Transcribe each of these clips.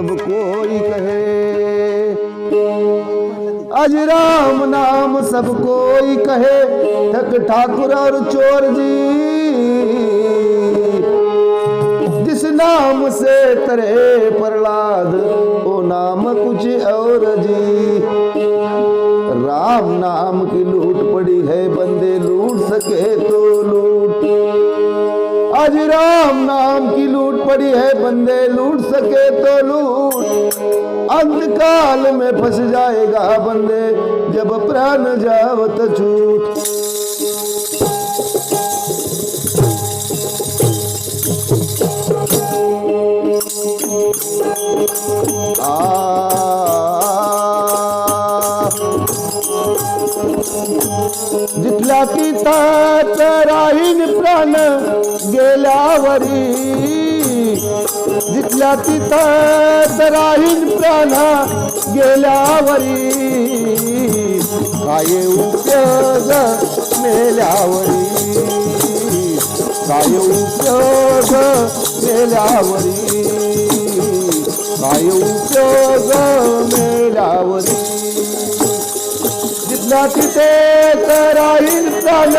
सब कोई कहे अज राम नाम सब कोई कहे ठक ठाकुर और चोर जी। जिस नाम से तरे प्रहलाद वो नाम कुछ और जी। राम नाम की लूट पड़ी है बंदे लूट सके तो लूट। आज राम नाम की पड़ी है, बंदे लूट सके तो लूट। अंधकाल में फंस जाएगा बंदे, जब प्राण जावत छूट आ जिथला की राहीन प्राण गेल्यावरी जिथल्या तिथं राहील प्राणा गेल्यावरी काय उपयोग मेल्यावरी काय उपयोग मेल्यावरी काय उपयोग मेल्यावरी. जिथल्या तिथे राहील प्राण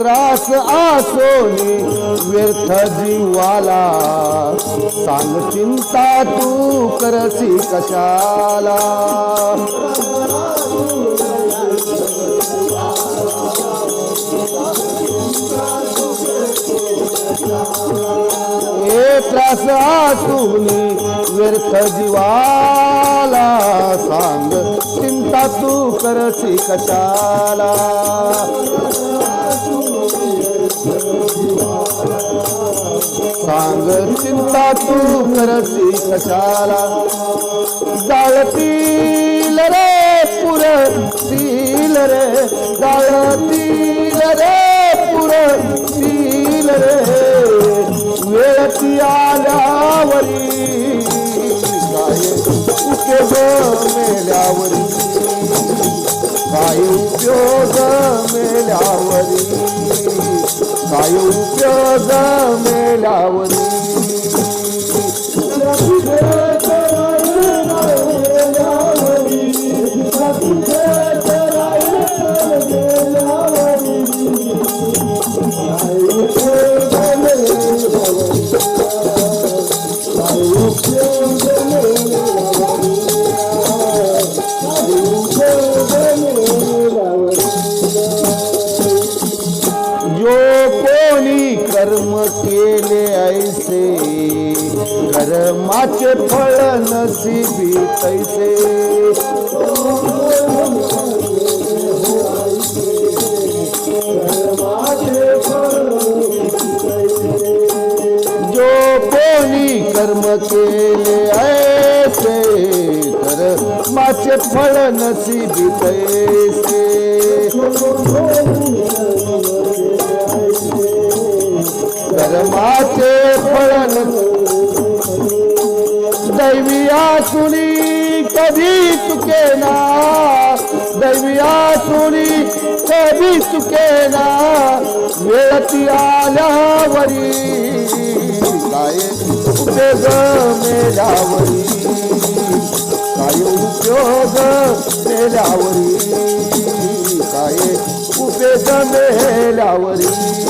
त्रास आसोनी व्यर्थ जीवाला. सांग चिंता तू करसी कशाला. हे त्रास आसोनी व्यर्थ जीवाला. सांग चिंता तू करसी कशाला. सांग चिंता तू करती कशाला? जाळतील रे पुरतील रे. जाळतील रे पुरतील रे. वेळती आल्यावरी काय उपयोग मेल्यावरी काय उपयोग मेल्यावरी काय उपयोग मेल्यावरी कर्म केले ऐसे कर्माचे फळ नसिबी तैसे जो कोणी कर्म केले ऐसे कर्माचे फळ नसिबी तैसे कर्माचे फळन दैविया सुनी कधी चुके ना दैविया सुनी कधी चुके ना वेळती आल्यावरी. काय उपयोग मेल्यावरी. काय उपयोग मेल्यावरी. काय उपयोग मेल्यावरी.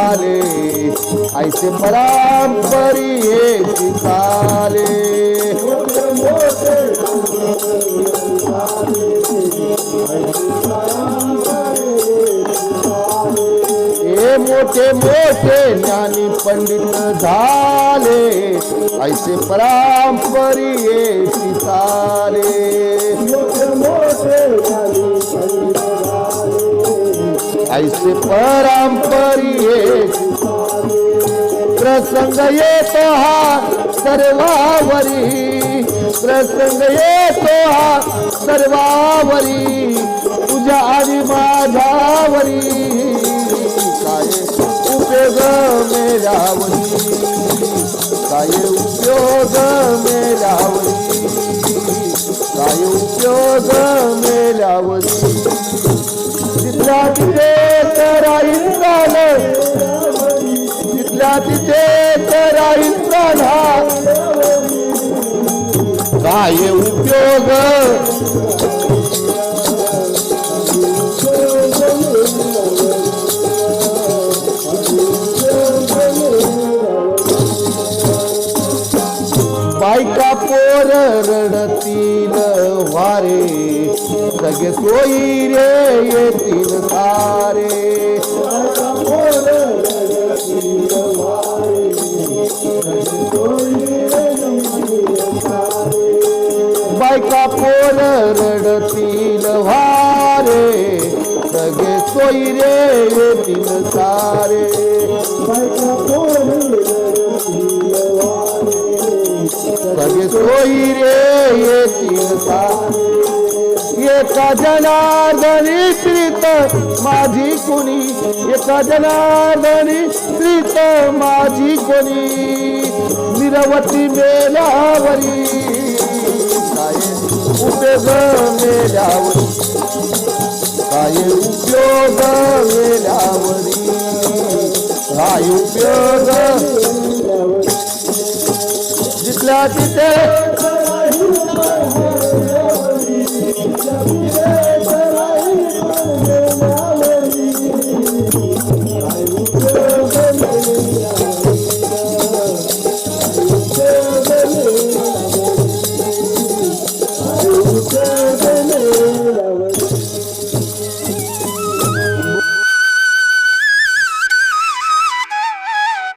झाले. ऐसे परांपरी हे चाले हे मोठे मोठे ज्ञानी पंडित झाले. ऐसे परांपरी हे चाले ऐसे परंपरी प्रसंग येतो हा सर्वावरी। प्रसंग येतो हा सर्वावरी। तुझ्या आणि माझ्यावरी काय उपयोग मेल्यावरी तिथे राहील प्राण काय उपयोग? बायका पोर रडतील वारे. सगळे सोयी रे येतील सारे होई सोयी रे येतील सारे। सगळे सोयी रे येतील सारे। एका जनार्दनी प्रीत माझी कोणी। एका जनार्दनी प्रीत माझी कोणी। निरवती मेल्यावरी। उपेग उपयोग मेल्यावरी। काय उपयोग मेल्यावरी? काय उपयोग? जिथल्या तिथे